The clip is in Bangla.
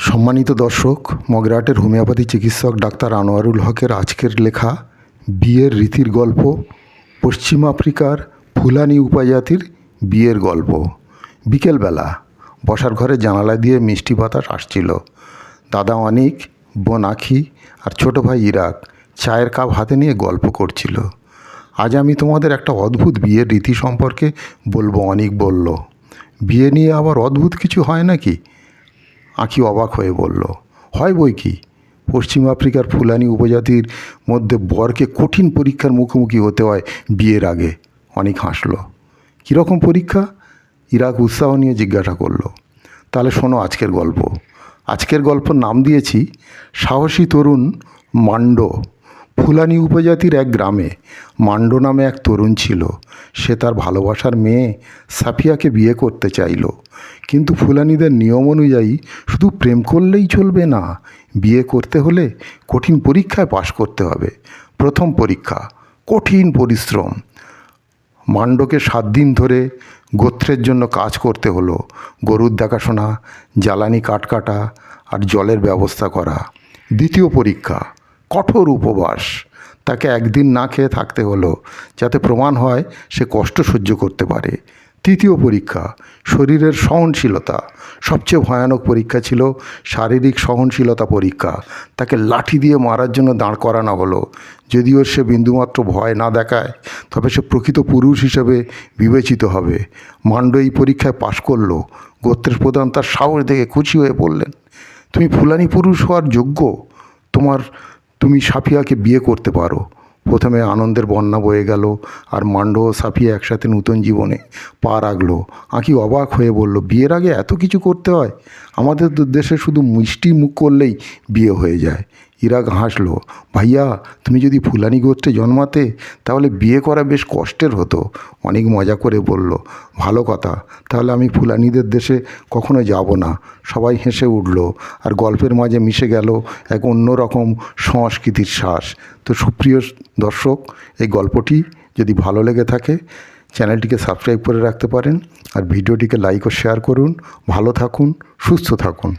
সম্মানিত দর্শক, মগরাটের হোমিওপ্যাথি চিকিৎসক ডাক্তার আনোয়ারুল হকের আজকের লেখা বিয়ের রীতির গল্প, পশ্চিম আফ্রিকার ফুলানি উপজাতির বিয়ের গল্প। বিকেলবেলা বসার ঘরে জানালা দিয়ে মিষ্টি বাতাস আসছিল। দাদা অনিক, বোন আখি আর ছোট ভাই ইরাক চায়ের কাপ হাতে নিয়ে গল্প করছিল। আজ আমি তোমাদের একটা অদ্ভুত বিয়ের রীতি সম্পর্কে বলব, অনিক বলল। বিয়ে নিয়ে আবার অদ্ভুত কিছু হয় নাকি? আঁখি অবাক হয়ে বলল, হয় বই কি? পশ্চিম আফ্রিকার ফুলানি উপজাতির মধ্যে বরকে কঠিন পরীক্ষার মুখোমুখি হতে হয় বিয়ের আগে। অনেক হাসল, কীরকম পরীক্ষা? ইরাক উৎসাহ নিয়ে জিজ্ঞাসা করল, তাহলে শোনো আজকের গল্প। আজকের গল্পর নাম দিয়েছি, সাহসী তরুণ মান্ড। ফুলানি উপজাতির এক গ্রামে মান্ড নামে এক তরুণ ছিল। সে তার ভালোবাসার মেয়ে সাফিয়াকে বিয়ে করতে চাইল। কিন্তু ফুলানিদের নিয়ম অনুযায়ী শুধু প্রেম করলেই চলবে না, বিয়ে করতে হলে কঠিন পরীক্ষায় পাশ করতে হবে। প্রথম পরীক্ষা, কঠিন পরিশ্রম। মান্ডকে সাত দিন ধরে গোত্রের জন্য কাজ করতে হলো। গরুর দেখাশোনা, জ্বালানি কাঠ কাটা আর জলের ব্যবস্থা করা। দ্বিতীয় পরীক্ষা কঠোর উপবাস। তাকে একদিন না খেয়ে থাকতে হলো, যাতে প্রমাণ হয় সে কষ্ট সহ্য করতে পারে। তৃতীয় পরীক্ষা, শরীরের সহনশীলতা। সবচেয়ে ভয়ানক পরীক্ষা ছিল শারীরিক সহনশীলতা পরীক্ষা। তাকে লাঠি দিয়ে মারার জন্য দাঁড় করানো হলো। যদিও সে বিন্দুমাত্র ভয় না দেখায়, তবে সে প্রকৃত পুরুষ হিসেবে বিবেচিত হবে। মান্ড এই পরীক্ষায় পাশ করল। গোত্রের প্রধান তার সাহস দেখে খুশি হয়ে বললেন, তুমি ফুলানি পুরুষ হওয়ার যোগ্য? তোমার তুমি সাফিয়াকে বিয়ে করতে পারো। প্রথমে আনন্দের বন্যা বয়ে গেল আর মান্ড ও সাফিয়া একসাথে নতুন জীবনে পা রাখল। আঁকি অবাক হয়ে বলল, বিয়ের আগে এত কিছু করতে হয়? আমাদের দেশে শুধু মিষ্টি মুখ করলেই বিয়ে হয়ে যায়। ইরাক হাসলো ভাইয়া, তুমি যদি ফুলানি গোত্রে জন্মাতে, তাহলে বিয়ে করা বেশ কষ্টের হতো। অনেক মজা করে বলল। ভালো কথা, তাহলে আমি ফুলানিদের দেশে কখনো যাব না। সবাই হেসে উঠল। আর গল্পের মাঝে মিশে গেল এক অন্যরকম সংস্কৃতির শ্বাস। তো সুপ্রিয় দর্শক, এই গল্পটি যদি ভালো লেগে থাকে, চ্যানেলটিকে সাবস্ক্রাইব করে রাখতে পারেন। আর ভিডিওটিকে লাইক ও শেয়ার করুন। ভালো থাকুন, সুস্থ থাকুন।